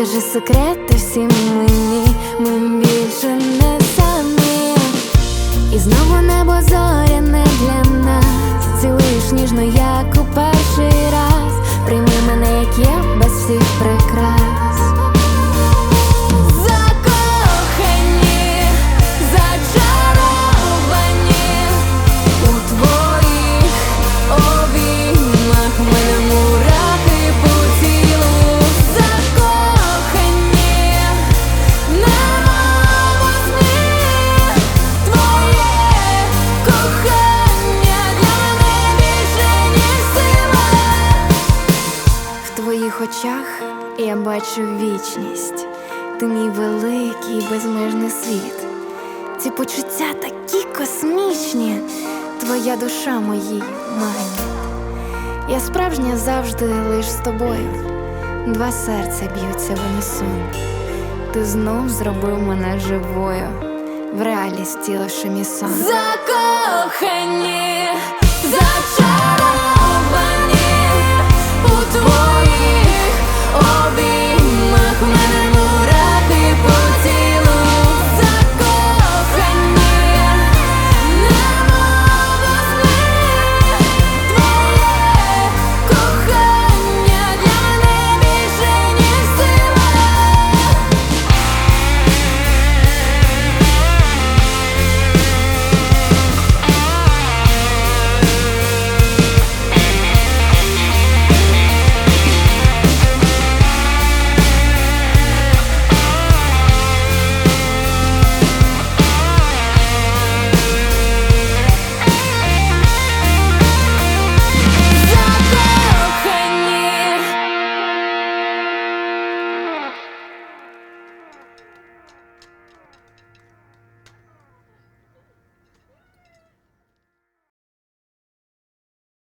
Скажи секрети всім мені, ми більше не самі. І знову небо зоряне для нас. Цілуєш ніжно, як твоїх очах я бачу вічність, ти мій великий безмежний світ. Ці почуття такі космічні, твоя душа моїй магніт. Я справжня завжди лиш з тобою. Два серця б'ються в унісон. Ти знов зробив мене живою, в реальність тіло мій сон. Закохані, зачаровані